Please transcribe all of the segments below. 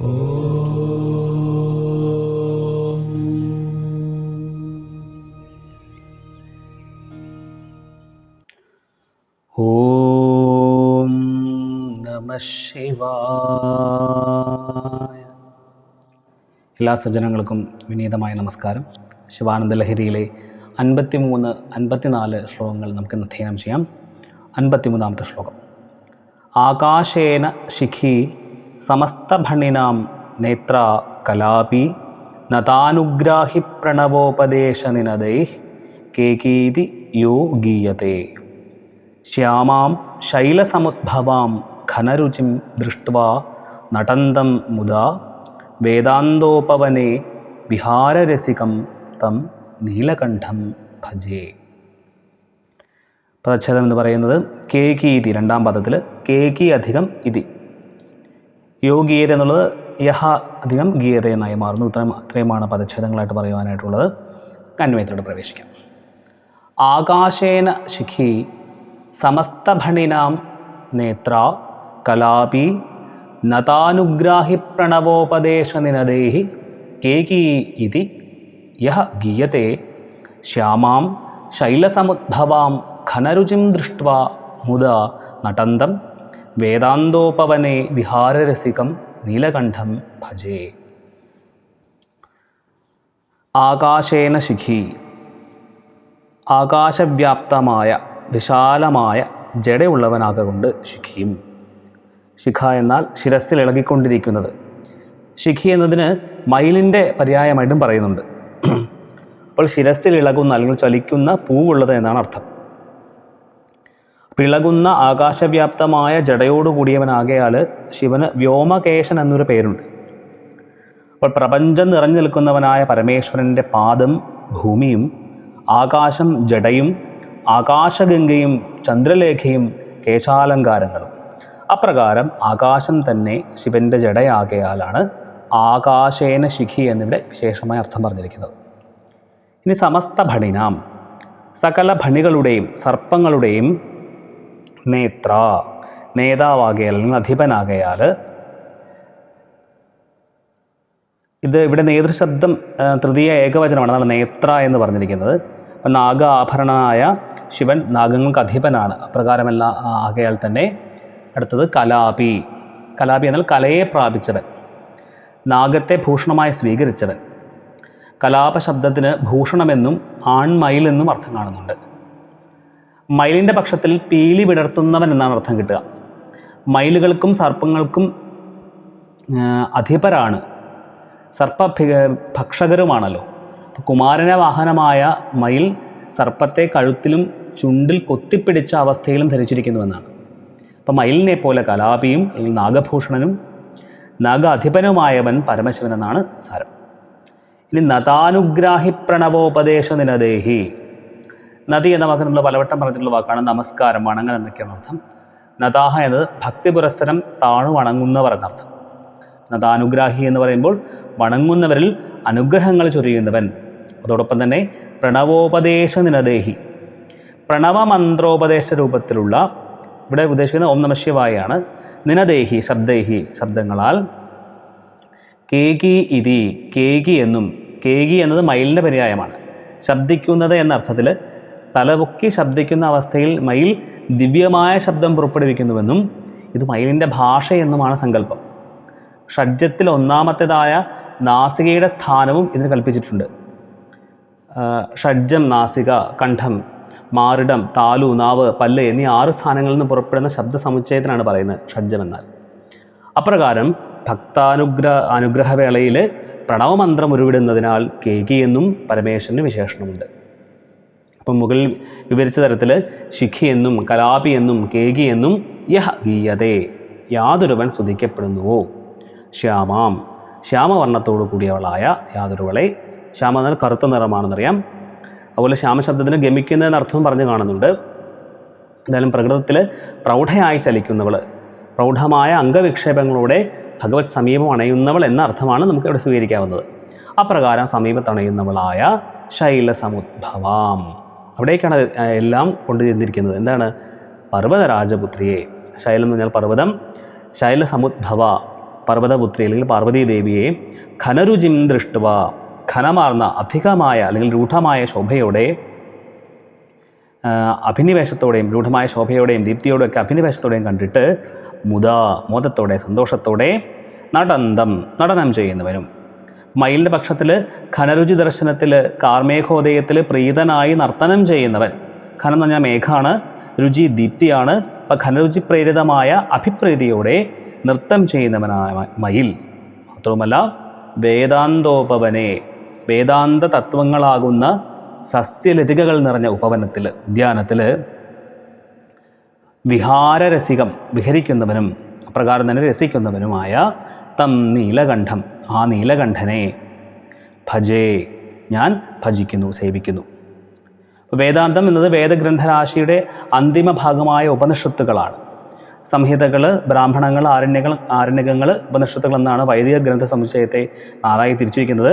ഓം നമ ശിവായ. എല്ലാ സജ്ജനങ്ങൾക്കും വിനീതമായ നമസ്കാരം. ശിവാനന്ദ ലഹരിയിലെ അൻപത്തിമൂന്ന് അൻപത്തിനാല് ശ്ലോകങ്ങൾ നമുക്ക് അധ്യയനം ചെയ്യാം. അൻപത്തിമൂന്നാമത്തെ ശ്ലോകം. ആകാശേന ശിഖി സമസ്തഭണിനാം നേത്ര കലാപി നതാനുഗ്രാഹി പ്രണവോപദേശനിനദൈ കേകീതി യോ ഗീയത്തെ ശ്യാമാം ശൈലസമുദ്ഭവാം ഘനരുചിം ദൃഷ്ട്വാ നടന്തം മുദാ വേദാന്തോപവനെ വിഹാരരസികം തം നീലകണ്ഠം ഭജേ. പദച്ഛേദം എന്ന് പറയുന്നത് കേകീതി രണ്ടാം പദത്തിൽ കേകി അധികം ഇതി. യോഗീയത എന്നുള്ളത് യഹ അധികം ഗീയത എന്നായി മാറുന്നു. ഇത്രയും ഇത്രയുമാണ് പദച്ഛേദങ്ങളായിട്ട് പറയുവാനായിട്ടുള്ളത്. അന്വയത്തിലൂടെ പ്രവേശിക്കാം. ആകാശേന ശിഖി സമസ്തഭണിനാം നേത്ര കലാപി നതാനുഗ്രാഹി പ്രണവോപദേശനിനദേഹി കേകീ ഇതി യഹ ഗീയത്തെ ശ്യാമാം ശൈലസമുദ്ഭവാം ഖനരുചിം ദൃഷ്ട്വാ മുദ നടന്തം വേദാന്തോപവനെ വിഹാരരസികം നീലകണ്ഠം ഭജേ. ആകാശേന ശിഖി ആകാശവ്യാപ്തമായ വിശാലമായ ജടയുള്ളവനാകൊണ്ട് ശിഖിയും. ശിഖ എന്നാൽ ശിരസിൽ ഇളകിക്കൊണ്ടിരിക്കുന്നത്. ശിഖി എന്നതിന് മയിലിന്റെ പര്യായമായിട്ടും പറയുന്നുണ്ട്. അപ്പോൾ ശിരസിൽ ഇളകുന്ന അല്ലെങ്കിൽ ചലിക്കുന്ന പൂവുള്ളത് എന്നാണ് അർത്ഥം. പിളകുന്ന ആകാശവ്യാപ്തമായ ജടയോടുകൂടിയവനാകയാൽ ശിവന് വ്യോമകേശൻ എന്നൊരു പേരുണ്ട്. അപ്പോൾ പ്രപഞ്ചം നിറഞ്ഞു നിൽക്കുന്നവനായ പരമേശ്വരന്റെ പാദം ഭൂമിയും ആകാശം ജടയും ആകാശഗംഗയും ചന്ദ്രലേഖയും കേശാലങ്കാരങ്ങളും. അപ്രകാരം ആകാശം തന്നെ ശിവന്റെ ജടയാകയാലാണ് ആകാശേന ശിഖി എന്നിവിടെ വിശേഷമായ അർത്ഥം പറഞ്ഞിരിക്കുന്നത്. ഇനി സമസ്ത ഭണിനാം സകല ഭണികളുടെയും സർപ്പങ്ങളുടെയും നേത്ര നേതാവാകയാൽ അല്ലെങ്കിൽ അധിപനാകയാൽ ഇത് ഇവിടെ നേതൃശബ്ദം തൃതീയ ഏകവചനമാണ്. അതാണ് നേത്ര എന്ന് പറഞ്ഞിരിക്കുന്നത്. അപ്പം നാഗ ആഭരണനായ ശിവൻ നാഗങ്ങൾക്ക് അധിപനാണ്. അപ്രകാരമല്ല ആകയാൽ തന്നെ അടുത്തത് കലാപി. കലാപി എന്നാൽ കലയെ പ്രാപിച്ചവൻ. നാഗത്തെ ഭൂഷണമായി സ്വീകരിച്ചവൻ. കലാപശബ്ദത്തിന് ഭൂഷണമെന്നും ആൺമയിലെന്നും അർത്ഥം കാണുന്നുണ്ട്. മയിലിന്റെ പക്ഷത്തിൽ പീലി വിടർത്തുന്നവൻ എന്നാണ് അർത്ഥം കിട്ടുക. മയിലുകൾക്കും സർപ്പങ്ങൾക്കും അധിപരാണ്. സർപ്പ ഭക്ഷകരുമാണല്ലോ. കുമാരന വാഹനമായ മയിൽ സർപ്പത്തെ കഴുത്തിലും ചുണ്ടിൽ കൊത്തിപ്പിടിച്ച അവസ്ഥയിലും ധരിച്ചിരിക്കുന്നുവെന്നാണ്. അപ്പം മയിലിനെ പോലെ കലാപിയും അല്ലെങ്കിൽ നാഗഭൂഷണനും നാഗാധിപനുമായവൻ പരമശിവൻ എന്നാണ് സാരം. ഇനി നതാനുഗ്രാഹി പ്രണവോപദേശ നിനദേഹി. നദി എന്ന വാക്ക് നമ്മൾ പലവട്ടം പറഞ്ഞിട്ടുള്ള വാക്കാണ് നമസ്കാരം വണങ്ങൽ എന്നൊക്കെയാണ് അർത്ഥം. നദാഹ എന്നത് ഭക്തി പുരസ്സരം താണു വണങ്ങുന്നവർ എന്നർത്ഥം. നദാനുഗ്രാഹി എന്ന് പറയുമ്പോൾ വണങ്ങുന്നവരിൽ അനുഗ്രഹങ്ങൾ ചൊരിയുന്നവൻ. അതോടൊപ്പം തന്നെ പ്രണവോപദേശ നിനദേഹി. പ്രണവമന്ത്രോപദേശ രൂപത്തിലുള്ള ഇവിടെ ഉദ്ദേശിക്കുന്ന ഓം നമശിവായാണ് നിനദേഹി ശബ്ദേഹി ശബ്ദങ്ങളാൽ കേകി ഇതി കേകി എന്നും കേകി എന്നത് മയിലിന്റെ പര്യായമാണ്. ശബ്ദിക്കുന്നത് എന്ന അർത്ഥത്തിൽ തലപൊക്കി ശബ്ദിക്കുന്ന അവസ്ഥയിൽ മയിൽ ദിവ്യമായ ശബ്ദം പുറപ്പെടുവിക്കുന്നുവെന്നും ഇത് മയിലിന്റെ ഭാഷയെന്നുമാണ് സങ്കല്പം. ഷഡ്ജത്തിൽ ഒന്നാമത്തേതായ നാസികയുടെ സ്ഥാനവും ഇതിന് കൽപ്പിച്ചിട്ടുണ്ട്. ഷഡ്ജം നാസിക കണ്ഠം മാറിടം താലു നാവ് പല്ല് എന്നീ ആറ് സ്ഥാനങ്ങളിൽ നിന്ന് പുറപ്പെടുന്ന ശബ്ദ സമുച്ചയത്തിനാണ് പറയുന്നത് ഷഡ്ജം എന്നാൽ. അപ്രകാരം ഭക്താനുഗ്രഹ അനുഗ്രഹവേളയിൽ പ്രണവമന്ത്രം ഉരുവിടുന്നതിനാൽ കേകി എന്നും പരമേശ്വരന് വിശേഷണമുണ്ട്. അപ്പം മുകളിൽ വിവരിച്ച തരത്തിൽ ശിഖി എന്നും കലാപി എന്നും കേകി എന്നും യഹ ഗീയതേ യാതൊരുവൻ സ്തുതിക്കപ്പെടുന്നുവോ? ശ്യാമാം. ശ്യാമവർണത്തോടു കൂടിയവളായ യാതൊരുവളെ ശ്യാമ എന്നാൽ കറുത്ത നിറമാണെന്നറിയാം. അതുപോലെ ശ്യാമശബ്ദത്തിന് ഗമിക്കുന്നതെന്ന് അർത്ഥവും പറഞ്ഞു കാണുന്നുണ്ട്. എന്തായാലും പ്രകൃതത്തിൽ പ്രൗഢയായി ചലിക്കുന്നവൾ പ്രൗഢമായ അംഗവിക്ഷേപങ്ങളോടെ ഭഗവത് സമീപം അണയുന്നവൾ എന്ന അർത്ഥമാണ് നമുക്ക് ഇവിടെ സ്വീകരിക്കാവുന്നത്. അപ്രകാരം സമീപത്തണയുന്നവളായ ശൈലസമുദ്ഭവാം. അവിടേക്കാണ് എല്ലാം കൊണ്ടു ചെന്നിരിക്കുന്നത്. എന്താണ്? പർവത രാജപുത്രിയെ. ശൈലം എന്ന് പറഞ്ഞാൽ പർവതം. ശൈലസമുദ്ഭവ പർവതപുത്രി അല്ലെങ്കിൽ പാർവതീ ദേവിയെ ഖനരുചിം ദൃഷ്ടുവ. ഖനമാർന്ന അധികമായ അല്ലെങ്കിൽ രൂഢമായ ശോഭയോടെ അഭിനിവേശത്തോടെയും രൂഢമായ ശോഭയോടെയും ദീപ്തിയോടെയും ഒക്കെ അഭിനിവേശത്തോടെയും കണ്ടിട്ട് മുത മോദത്തോടെ സന്തോഷത്തോടെ നടന്തം നടനം ചെയ്യുന്നവനും മയിലിന്റെ പക്ഷത്തിൽ ഘനരുചി ദർശനത്തിൽ കാർമേഘോദയത്തിൽ പ്രീതനായി നർത്തനം ചെയ്യുന്നവൻ. ഘനം എന്ന് പറഞ്ഞാൽ മേഘാണ് രുചി ദീപ്തിയാണ്. അപ്പം ഘനരുചി പ്രേരിതമായ അഭിപ്രീതിയോടെ നൃത്തം ചെയ്യുന്നവനായ മയിൽ. മാത്രവുമല്ല വേദാന്തോപവനെ വേദാന്ത തത്വങ്ങളാകുന്ന സസ്യലതികകൾ നിറഞ്ഞ ഉപവനത്തിൽ ഉദ്യാനത്തിൽ വിഹാരരസികം വിഹരിക്കുന്നവനും അപ്രകാരം തന്നെ രസിക്കുന്നവനുമായ തം നീലകണ്ഠം ആ നീലകണ്ഠനെ ഭജേ ഞാൻ ഭജിക്കുന്നു സേവിക്കുന്നു. വേദാന്തം എന്നത് വേദഗ്രന്ഥരാശിയുടെ അന്തിമ ഭാഗമായ ഉപനിഷത്തുകളാണ്. സംഹിതകൾ ബ്രാഹ്മണങ്ങൾ ആരണ്യകൾ ആരണ്യകങ്ങൾ ഉപനിഷത്തുകൾ എന്നാണ് വൈദിക ഗ്രന്ഥ സമുച്ചയത്തെ നാലായി തിരിച്ചിരിക്കുന്നത്.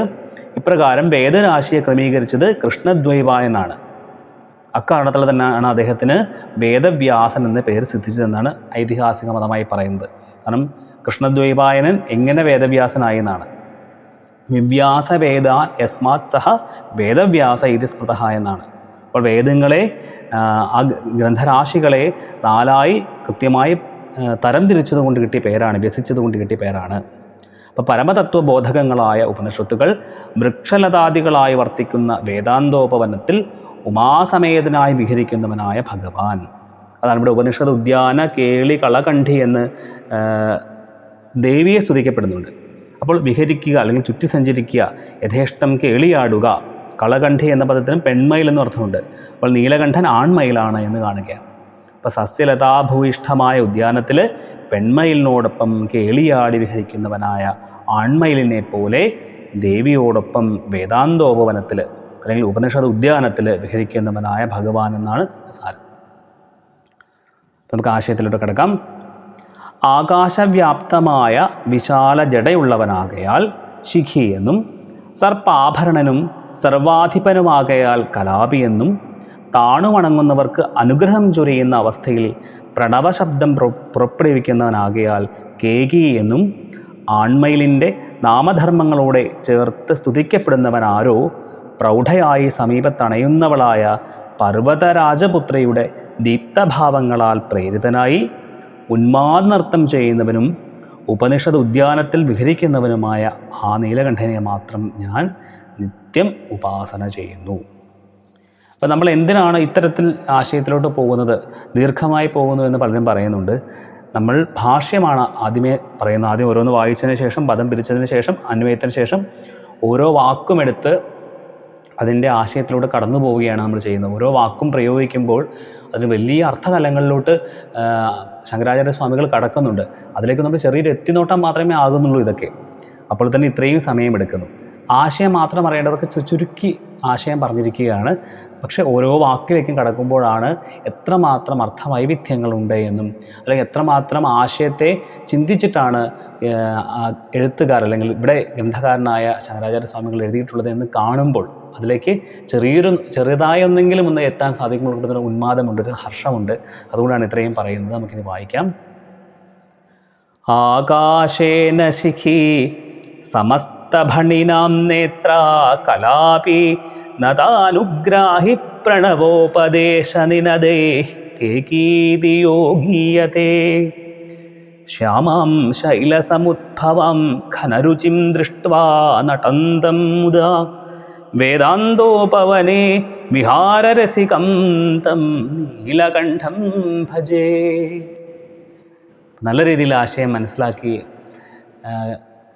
ഇപ്രകാരം വേദരാശിയെ ക്രമീകരിച്ചത് കൃഷ്ണദ്വൈവായനാണ് അക്കാരണത്തിൽ തന്നെയാണ് അദ്ദേഹത്തിന് വേദവ്യാസൻ എന്ന പേര് സിദ്ധിച്ചതെന്നാണ് ഐതിഹാസിക മതമായി പറയുന്നത്. കാരണം കൃഷ്ണദ്വൈപായനൻ എങ്ങനെ വേദവ്യാസനായി എന്നാണ്. വിവ്യാസ വേദ യസ്മാത് സഹ വേദവ്യാസ ഇത് സ്മൃത എന്നാണ്. അപ്പോൾ വേദങ്ങളെ ആ, ഗ്രന്ഥരാശികളെ നാലായി കൃത്യമായി തരംതിരിച്ചത് കൊണ്ട് കിട്ടിയ പേരാണ് വ്യസിച്ചതുകൊണ്ട് കിട്ടിയ പേരാണ്. അപ്പോൾ പരമതത്വബോധകങ്ങളായ ഉപനിഷത്തുകൾ വൃക്ഷലതാദികളായി വർത്തിക്കുന്ന വേദാന്തോപവനത്തിൽ ഉമാസമേതനായി വിഹരിക്കുന്നവനായ ഭഗവാൻ. അതാണ് ഇവിടെ ഉപനിഷത് ഉദ്യാന കേളി കളകണ്ഠി എന്ന് ദേവിയെ സ്തുതിക്കപ്പെടുന്നുണ്ട്. അപ്പോൾ വിഹരിക്കുക അല്ലെങ്കിൽ ചുറ്റി സഞ്ചരിക്കുക യഥേഷ്ടം കേളിയാടുക കളകണ്ഠി എന്ന പദത്തിനും പെൺമയിൽ എന്നും അർത്ഥമുണ്ട്. അപ്പോൾ നീലകണ്ഠൻ ആൺമയിലാണ് എന്ന് കാണുകയാണ്. അപ്പോൾ സസ്യലതാഭൂയിഷ്ഠമായ ഉദ്യാനത്തിൽ പെൺമയിലിനോടൊപ്പം കേളിയാടി വിഹരിക്കുന്നവനായ ആൺമയിലിനെ പോലെ ദേവിയോടൊപ്പം വേദാന്തോപവനത്തിൽ അല്ലെങ്കിൽ ഉപനിഷത് ഉദ്യാനത്തിൽ വിഹരിക്കുന്നവനായ ഭഗവാൻ എന്നാണ് സാരം. നമുക്ക് ആശയത്തിലോട്ട് കിടക്കാം. ആകാശവ്യാപ്തമായ വിശാല ജടയുള്ളവനാകയാൽ ശിഖി എന്നും സർപ്പാഭരണനും സർവാധിപനുമാകയാൽ കലാപി എന്നും താണുവണങ്ങുന്നവർക്ക് അനുഗ്രഹം ചൊരിയുന്ന അവസ്ഥയിൽ പ്രണവശബ്ദം പുറ പുറപ്പെടുവിക്കുന്നവനാകയാൽ കേകി എന്നും ആൺമയിലിന്റെ നാമധർമ്മങ്ങളോടെ ചേർത്ത് സ്തുതിക്കപ്പെടുന്നവനാരോ പ്രൗഢയായി സമീപത്തണയുന്നവളായ പർവതരാജപുത്രിയുടെ ദീപ്തഭാവങ്ങളാൽ പ്രേരിതനായി ഉന്മാദനൃത്തം ചെയ്യുന്നവനും ഉപനിഷത് ഉദ്യാനത്തിൽ വിഹരിക്കുന്നവനുമായ ആ നീലകണ്ഠനെ മാത്രം ഞാൻ നിത്യം ഉപാസന ചെയ്യുന്നു. അപ്പം നമ്മൾ എന്തിനാണ് ഇത്തരത്തിൽ ആശയത്തിലോട്ട് പോകുന്നത്? ദീർഘമായി പോകുന്നു എന്ന് പലരും പറയുന്നുണ്ട്. നമ്മൾ ഭാഷ്യമാണ് ആദ്യമേ പറയുന്നത്. ആദ്യം ഓരോന്ന് വായിച്ചതിന് ശേഷം പദം പിരിച്ചതിന് ശേഷം അന്വയത്തിന് ശേഷം ഓരോ വാക്കും എടുത്ത് അതിന്റെ ആശയത്തിലൂടെ കടന്നു പോവുകയാണ് നമ്മൾ ചെയ്യുന്നത്. ഓരോ വാക്കും പ്രയോഗിക്കുമ്പോൾ അതിന് വലിയ അർത്ഥതലങ്ങളിലോട്ട് ശങ്കരാചാര്യ സ്വാമികൾ കടക്കുന്നുണ്ട്. അതിലേക്ക് നമ്മൾ ചെറിയൊരു എത്തിനോട്ടം മാത്രമേ ആകുന്നുള്ളൂ ഇതൊക്കെ. അപ്പോൾ തന്നെ ഇത്രയും സമയമെടുക്കുന്നു ആശയം മാത്രം അറിയേണ്ടവർക്ക് ചുരുക്കി ആശയം പറഞ്ഞിരിക്കുകയാണ്. പക്ഷേ ഓരോ വാക്കിലേക്കും കടക്കുമ്പോഴാണ് എത്രമാത്രം അർത്ഥവൈവിധ്യങ്ങളുണ്ട് എന്നും അല്ലെങ്കിൽ എത്രമാത്രം ആശയത്തെ ചിന്തിച്ചിട്ടാണ് എഴുത്തുകാർ അല്ലെങ്കിൽ ഇവിടെ ഗ്രന്ഥകാരനായ ശങ്കരാചാര്യ സ്വാമികൾ എഴുതിയിട്ടുള്ളത് എന്ന് കാണുമ്പോൾ അതിലേക്ക് ചെറിയൊരു ചെറുതായ ഒന്നെങ്കിലും ഒന്ന് എത്താൻ സാധിക്കുമ്പോൾ ഒരു ഉന്മാദമുണ്ട് ഒരു ഹർഷമുണ്ട്. അതുകൊണ്ടാണ് ഇത്രയും പറയുന്നത്. നമുക്കിനി വായിക്കാം. ആകാശേന ശിഖി സമസ്തഭണിനാം നേത്ര കലാപി നതാനുഗ്രാഹി പ്രണവോപദേശനിനദേ കേകീതി യോഗീയത്തെ ശ്യാമാം ശൈലസമുദ്ഭവം ഖനരുചിം ദൃഷ്ട്വാ നടന്തം മുദാ വേദാന്തോപവനെ വിഹാരരസികം തം നീലകണ്ഠം ഭജേ. നല്ല രീതിയിൽ ആശയം മനസ്സിലാക്കി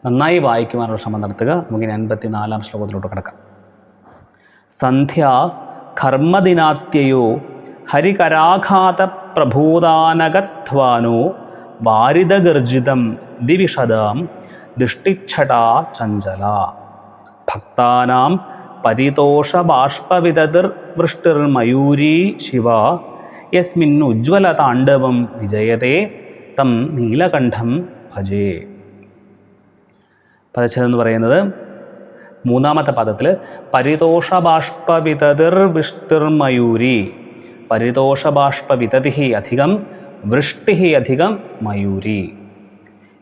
നന്നായി വായിക്കുവാനുള്ള ശ്രമം നടത്തുക. നമുക്കിനി അൻപത്തി നാലാം ശ്ലോകത്തിലോട്ട് കിടക്കാം. സന്ധ്യ കർമ്മദിനാത്യയോ ഹരികരാഘാത പ്രഭൂതാനകത്വാനോ വാരിതഗർജിതം ദിവിഷദാം ദൃഷ്ടിച്ഛടാ ചഞ്ചല. ഭക്താനാം പരിതോഷബാഷ്പവിതതിർ വൃഷ്ടിർമയൂരീ ശിവ. യസ്മിൻ യസ്മിന്നുജ്വലതാണ്ഡവം വിജയതേ തം നീലകണ്ഠം ഭജേ. പദച്ഛേദം എന്ന് പറയുന്നത് മൂന്നാമത്തെ പദത്തിൽ പരിതോഷബാഷ്പവിതതിർ വിഷ്ടിർമയൂരി പരിതോഷബാഷ്പവിതതി അധികം വൃഷ്ടിഹി അധികം മയൂരി.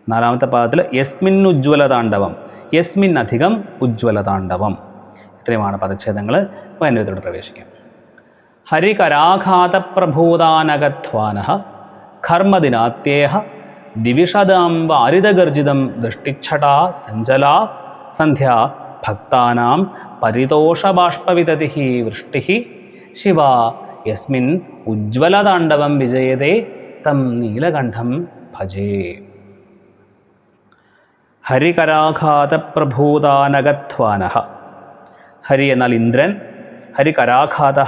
നാലാമത്തെ പദത്തിൽ യസ്മിൻ ഉജ്ജ്വല താണ്ഡവം. യസ്മിൻ അധികം ഉജ്ജ്വല താണ്ഡവം. ഇത്രയുമാണ് പദച്ഛേദങ്ങൾ വന്യതയോട് പ്രവേശിക്കാം. ഹരികരാഘാതപ്രഭൂതാനകധ്വാന കർമ്മദിനാത്യേഹ ദിവിഷദാം വാരിതഗർജിതം ദൃഷ്ടിച്ഛടാ ചഞ്ചലാ സന്ധ്യ ഭക്താനാം പരിതോഷബാഷ്പവിതതി വൃഷ്ടി ശിവ യസ്മിൻ ഉജ്ജ്വലതാണ്ഡവം വിജയതേ തം നീലകണ്ഠം ഭജേ. ഹരികരാഘാതപ്രഭൂതാനകധ്വാന ഹരി എന്നാൽ ഇന്ദ്രൻ. ഹരി കരാഘാത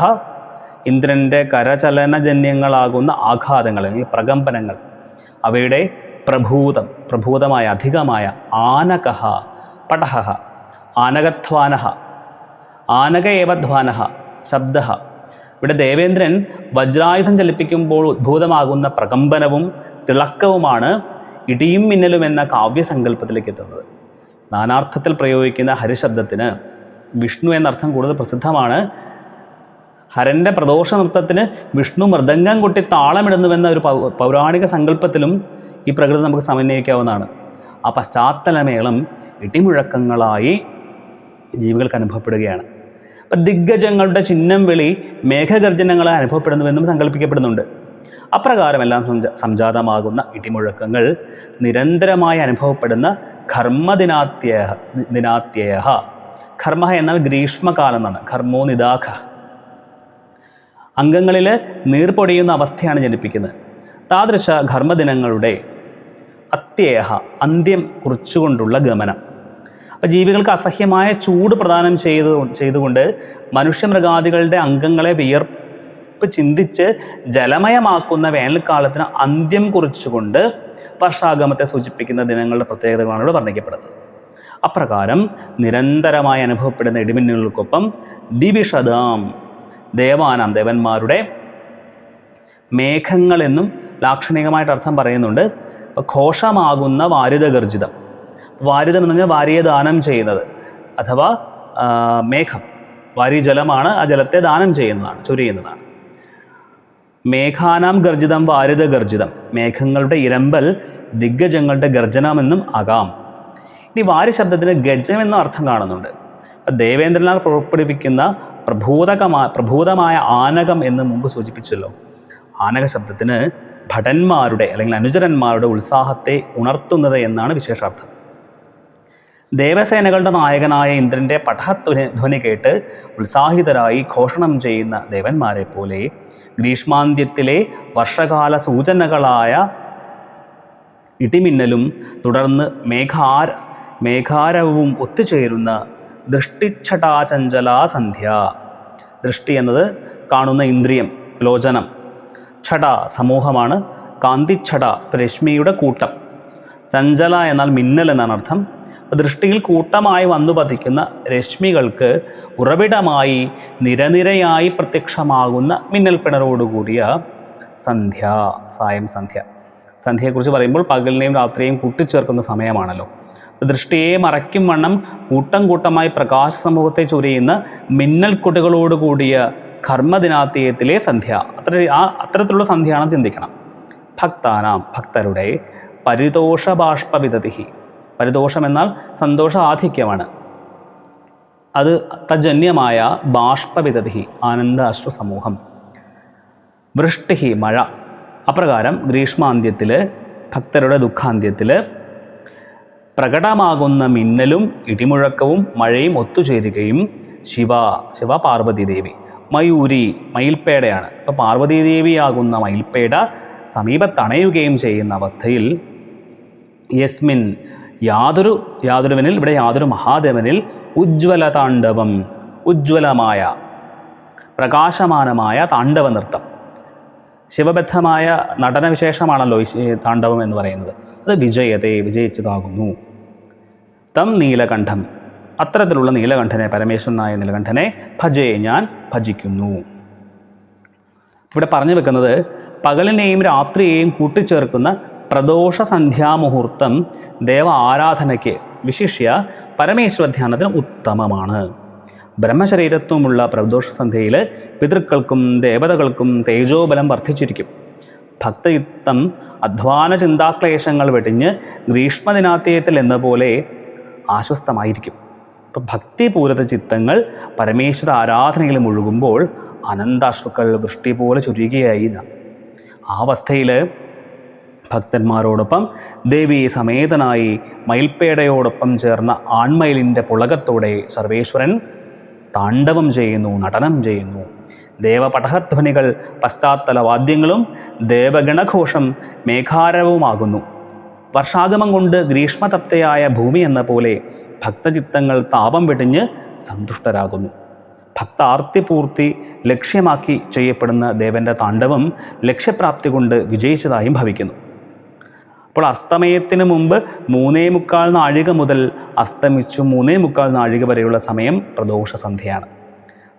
ഇന്ദ്രന്റെ കരചലനജന്യങ്ങളാകുന്ന ആഘാതങ്ങൾ അല്ലെങ്കിൽ പ്രകമ്പനങ്ങൾ അവയുടെ പ്രഭൂതം പ്രഭൂതമായ അധികമായ ആനകഹ പടഹ ആനകധ്വാനഹ ആനക ഏവധ്വാനഹ ശബ്ദ ഇവിടെ ദേവേന്ദ്രൻ വജ്രായുധം ചലിപ്പിക്കുമ്പോൾ ഉദ്ഭൂതമാകുന്ന പ്രകമ്പനവും തിളക്കവുമാണ് ഇടിയും മിന്നലും എന്ന കാവ്യസങ്കല്പത്തിലേക്ക് എത്തുന്നത്. നാനാർത്ഥത്തിൽ പ്രയോഗിക്കുന്ന ഹരിശബ്ദത്തിന് വിഷ്ണു എന്നർത്ഥം കൂടുതൽ പ്രസിദ്ധമാണ്. ഹരന്റെ പ്രദോഷ നൃത്തത്തിന് വിഷ്ണു മൃദംഗം കൊട്ടി താളമിടുന്നുവെന്ന ഒരു പൗരാണിക സങ്കല്പത്തിലും ഈ പ്രകൃതി നമുക്ക് സമന്വയിക്കാവുന്നതാണ്. ആ പശ്ചാത്തലമേളം ഇടിമുഴക്കങ്ങളായി ജീവികൾക്ക് അനുഭവപ്പെടുകയാണ്. അപ്പം ദിഗ്ഗജങ്ങളുടെ ചിഹ്നം വിളി മേഘഗർജനങ്ങളായി അനുഭവപ്പെടുന്നുവെന്നും സങ്കല്പിക്കപ്പെടുന്നുണ്ട്. അപ്രകാരമെല്ലാം സംജ- സംജാതമാകുന്ന ഇടിമുഴക്കങ്ങൾ നിരന്തരമായി അനുഭവപ്പെടുന്ന ഘർമ്മദിനാത്യ ദിനാത്യയ ഘർമ്മ എന്നാൽ ഗ്രീഷ്മകാലം എന്നാണ്. ഘർമ്മോ നിദാഖ. അംഗങ്ങളിൽ നീർപൊടിയുന്ന അവസ്ഥയാണ് ജനിപ്പിക്കുന്നത്. താദൃശ ഘർമ്മദിനങ്ങളുടെ അത്യേഹ അന്ത്യം കുറിച്ചുകൊണ്ടുള്ള ഗമനം. അപ്പോൾ ജീവികൾക്ക് അസഹ്യമായ ചൂട് പ്രദാനം ചെയ്ത് ചെയ്തുകൊണ്ട് മനുഷ്യമൃഗാദികളുടെ അംഗങ്ങളെ വിയർപ്പ് ചിന്തിച്ച് ജലമയമാക്കുന്ന വേനൽക്കാലത്തിന് അന്ത്യം കുറിച്ചുകൊണ്ട് വർഷാഗമത്തെ സൂചിപ്പിക്കുന്ന ദിനങ്ങളുടെ പ്രത്യേകതകളാണ് ഇവിടെ വർണിക്കപ്പെടുന്നത്. അപ്രകാരം നിരന്തരമായി അനുഭവപ്പെടുന്ന ഇടിമിന്നലുകൾക്കൊപ്പം ദിവിഷദാം ദേവാനാം ദേവന്മാരുടെ മേഘങ്ങളെന്നും ലാക്ഷണികമായിട്ട് അർത്ഥം പറയുന്നുണ്ട്. ഘോഷമാകുന്ന വാരിതഗർജിതം വാരിതം എന്ന് പറഞ്ഞാൽ വാരിയെ ദാനം ചെയ്യുന്നത് അഥവാ മേഘം. വാരി ജലമാണ് ആ ജലത്തെ ദാനം ചെയ്യുന്നതാണ് ചൊരിയുന്നതാണ്. മേഘാനാം ഗർജിതം വാരിത ഗർജിതം. മേഘങ്ങളുടെ ഇരമ്പൽ ദിഗ്ഗജങ്ങളുടെ ഗർജനമെന്നും ആകാം. ഇനി വാരി ശബ്ദത്തിന് ഗജം എന്ന അർത്ഥം കാണുന്നുണ്ട്. ദേവേന്ദ്രനാൽ പുറപ്പെടുവിക്കുന്ന പ്രഭൂതകമായ പ്രഭൂതമായ ആനകം എന്ന് മുമ്പ് സൂചിപ്പിച്ചല്ലോ. ആനക ശബ്ദത്തിന് ഭടന്മാരുടെ അല്ലെങ്കിൽ അനുചരന്മാരുടെ ഉത്സാഹത്തെ ഉണർത്തുന്നത് എന്നാണ് വിശേഷാർത്ഥം. ദേവസേനകളുടെ നായകനായ ഇന്ദ്രന്റെ പഠഹധ്വനി ധ്വനി കേട്ട് ഉത്സാഹിതരായി ഘോഷണം ചെയ്യുന്ന ദേവന്മാരെ പോലെ ഗ്രീഷ്മാന്ത്യത്തിലെ വർഷകാല സൂചനകളായ ഇടിമിന്നലും തുടർന്ന് മേഘാര മേഘാരവും ഒത്തുചേരുന്ന ദൃഷ്ടിച്ഛടാചഞ്ചലാ സന്ധ്യ ദൃഷ്ടി എന്നത് കാണുന്ന ഇന്ദ്രിയം ലോചനം. ഛട സമൂഹമാണ് കാന്തിഛട രശ്മിയുടെ കൂട്ടം. ചഞ്ചല എന്നാൽ മിന്നൽ എന്നാണ് അർത്ഥം. ദൃഷ്ടിയിൽ കൂട്ടമായി വന്നു പതിക്കുന്ന രശ്മികൾക്ക് ഉറവിടമായി നിരനിരയായി പ്രത്യക്ഷമാകുന്ന മിന്നൽ പിണറോടുകൂടിയ സന്ധ്യ സായം സന്ധ്യ. സന്ധ്യയെക്കുറിച്ച് പറയുമ്പോൾ പകലിനെയും രാത്രിയെയും കൂട്ടിച്ചേർക്കുന്ന സമയമാണല്ലോ. ദൃഷ്ടിയെ മറയ്ക്കും വണ്ണം കൂട്ടം കൂട്ടമായി പ്രകാശ സമൂഹത്തെ ചൊരിയുന്ന മിന്നൽ കുട്ടികളോടുകൂടിയ കർമ്മദിനാത്യത്തിലെ സന്ധ്യ. അത്ര ആ അത്തരത്തിലുള്ള സന്ധ്യയാണ് ചിന്തിക്കണം. ഭക്താനാം ഭക്തരുടെ പരിതോഷ വിദതിഹി പരിതോഷം എന്നാൽ സന്തോഷ ആധിക്യമാണ് അത് തജന്യമായ ബാഷ്പവിതതി ആനന്ദ അശ്രു സമൂഹം വൃഷ്ടിഹി മഴ. അപ്രകാരം ഗ്രീഷ്മാന്ത്യത്തിൽ ഭക്തരുടെ ദുഃഖാന്ത്യത്തിൽ പ്രകടമാകുന്ന മിന്നലും ഇടിമുഴക്കവും മഴയും ഒത്തുചേരുകയും ശിവ ശിവ പാർവതി ദേവി മയൂരി മയിൽപ്പേടയാണ്. അപ്പോൾ പാർവതി ദേവിയാകുന്ന മയിൽപ്പേട സമീപത്തണയുകയും ചെയ്യുന്ന അവസ്ഥയിൽ യസ്മിൻ യാതൊരു യാതൊരുവനിൽ ഇവിടെ യാതൊരു മഹാദേവനിൽ ഉജ്ജ്വല താണ്ഡവം ഉജ്ജ്വലമായ പ്രകാശമാനമായ താണ്ഡവ നൃത്തം ശിവബദ്ധമായ നടനവിശേഷമാണല്ലോ താണ്ഡവം എന്ന് പറയുന്നത്. അത് വിജയതേ വിജയിച്ചതാകുന്നു. തം നീലകണ്ഠം. അത്തരത്തിലുള്ള നീലകണ്ഠനെ പരമേശ്വരനായ നീലകണ്ഠനെ ഭജയെ ഞാൻ ഭജിക്കുന്നു. ഇവിടെ പറഞ്ഞു വെക്കുന്നത് പകലിനെയും രാത്രിയെയും കൂട്ടിച്ചേർക്കുന്ന പ്രദോഷ സന്ധ്യാമുഹൂർത്തം ദേവ ആരാധനയ്ക്ക് വിശിഷ്യ പരമേശ്വര ധ്യാനത്തിന് ഉത്തമമാണ്. ബ്രഹ്മശരീരത്വമുള്ള പ്രദോഷ സന്ധ്യയിൽ പിതൃക്കൾക്കും ദേവതകൾക്കും തേജോബലം വർദ്ധിച്ചിരിക്കും. ഭക്തയുക്തം അധ്വാന ചിന്താക്ലേശങ്ങൾ വെടിഞ്ഞ് ഗ്രീഷ്മദിനാത്യത്തിൽ എന്ന പോലെ ആശ്വസ്തമായിരിക്കും. ഇപ്പം ഭക്തിപൂരിത ചിത്തങ്ങൾ പരമേശ്വര ആരാധനയിൽ മുഴുകുമ്പോൾ അനന്താശ്രുക്കൾ വൃഷ്ടി പോലെ ചുരുകയായി. ആ അവസ്ഥയിൽ ഭക്തന്മാരോടൊപ്പം ദേവി സമേതനായി മയിൽപ്പേടയോടൊപ്പം ചേർന്ന ആൺമയിലിന്റെ പുളകത്തോടെ സർവേശ്വരൻ താണ്ഡവം ചെയ്യുന്നു നടനം ചെയ്യുന്നു. ദേവപഠഹധ്വനികൾ പശ്ചാത്തല വാദ്യങ്ങളും ദേവഗണഘോഷം മേഘാരവുമാകുന്നു വർഷാഗമം കൊണ്ട് ഗ്രീഷ്മതപ്തയായ ഭൂമി എന്ന പോലെ ഭക്തചിത്തങ്ങൾ താപം വെടിഞ്ഞ് സന്തുഷ്ടരാകുന്നു. ഭക്താർത്തിപൂർത്തി ലക്ഷ്യമാക്കി ചെയ്യപ്പെടുന്ന ദേവന്റെ താണ്ഡവം ലക്ഷ്യപ്രാപ്തി കൊണ്ട് വിജയിച്ചതായും ഭവിക്കുന്നു. അപ്പോൾ അസ്തമയത്തിന് മുമ്പ് മൂന്നേ മുക്കാൽ നാഴിക മുതൽ അസ്തമിച്ചു മൂന്നേ മുക്കാൽ നാഴിക വരെയുള്ള സമയം പ്രദോഷസന്ധ്യയാണ്.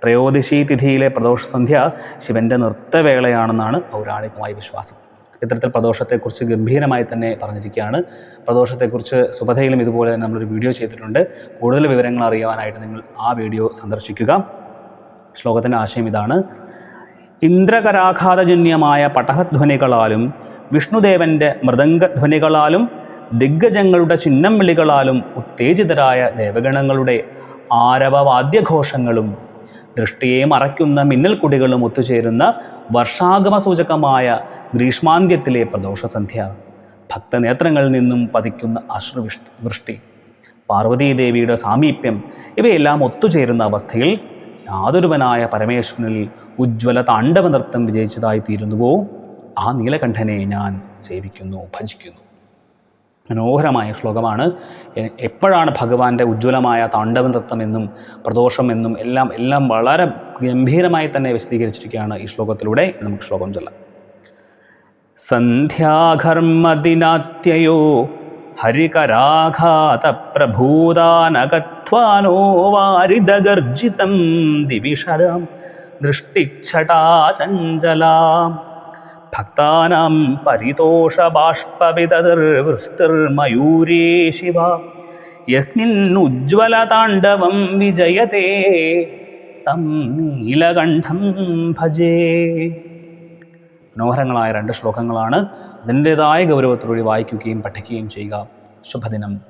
ത്രയോദശി തിഥിയിലെ പ്രദോഷസന്ധ്യ ശിവന്റെ നൃത്തവേളയാണെന്നാണ് പൗരാണികമായ വിശ്വാസം. ഇത്തരത്തിൽ പ്രദോഷത്തെക്കുറിച്ച് ഗംഭീരമായി തന്നെ പറഞ്ഞിരിക്കുകയാണ്. പ്രദോഷത്തെക്കുറിച്ച് സുബധയിലും ഇതുപോലെ തന്നെ നമ്മളൊരു വീഡിയോ ചെയ്തിട്ടുണ്ട്. കൂടുതൽ വിവരങ്ങൾ അറിയുവാനായിട്ട് നിങ്ങൾ ആ വീഡിയോ സന്ദർശിക്കുക. ശ്ലോകത്തിന്റെ ആശയം ഇതാണ്. ഇന്ദ്രകരാഘാതജന്യമായ പടഹധ്വനികളാലും വിഷ്ണുദേവന്റെ മൃദംഗധ്വനികളാലും ദിഗ്ഗജങ്ങളുടെ ചിഹ്നം വിളികളാലും ഉത്തേജിതരായ ദേവഗണങ്ങളുടെ ആരവവാദ്യഘോഷങ്ങളും ദൃഷ്ടിയെ മറയ്ക്കുന്ന മിന്നൽക്കുടികളും ഒത്തുചേരുന്ന വർഷാഗമ സൂചകമായ ഗ്രീഷ്മാന്ത്യത്തിലെ പ്രദോഷസന്ധ്യ. ഭക്തനേത്രങ്ങളിൽ നിന്നും പതിക്കുന്ന അശ്രുവിഷ് വൃഷ്ടി പാർവതീദേവിയുടെ സാമീപ്യം ഇവയെല്ലാം ഒത്തുചേരുന്ന അവസ്ഥയിൽ യാതൊരുവനായ പരമേശ്വരനിൽ ഉജ്ജ്വല താണ്ഡവ നൃത്തം വിജയിച്ചതായി തീരുന്നുവോ ആ നീലകണ്ഠനെ ഞാൻ സേവിക്കുന്നു ഭജിക്കുന്നു. മനോഹരമായ ശ്ലോകമാണ്. എപ്പോഴാണ് ഭഗവാന്റെ ഉജ്ജ്വലമായ താണ്ഡവനൃത്തം എന്നും പ്രദോഷം എന്നും എല്ലാം എല്ലാം വളരെ ഗംഭീരമായി തന്നെ വിശദീകരിച്ചിരിക്കുകയാണ് ഈ ശ്ലോകത്തിലൂടെ. നമുക്ക് ശ്ലോകം ചൊല്ലാം. സന്ധ്യാഘർമ്മദിനാത്യയോ ഹരികരാഘാത പ്രഭൂതാനകത്വാനോ വാരിദഗർജിതം ദിവിഷരാം ദൃഷ്ടിച്ഛടാചഞ്ചലാം ഭക്താനാം പരിതോഷബാഷ്പവിതർവൃഷ്ടിർമയൂരേ ശിവ യസ്മിന്നുജ്വലതാണ്ഡവം വിജയത്തെ തം നീലകണ്ഠം ഭജേ. മനോഹരങ്ങളായ രണ്ട് ശ്ലോകങ്ങളാണ് അതിന്റെതായ ഗൗരവത്തോടുകൂടി വായിക്കുകയും പഠിക്കുകയും ചെയ്യുക. ശുഭദിനം.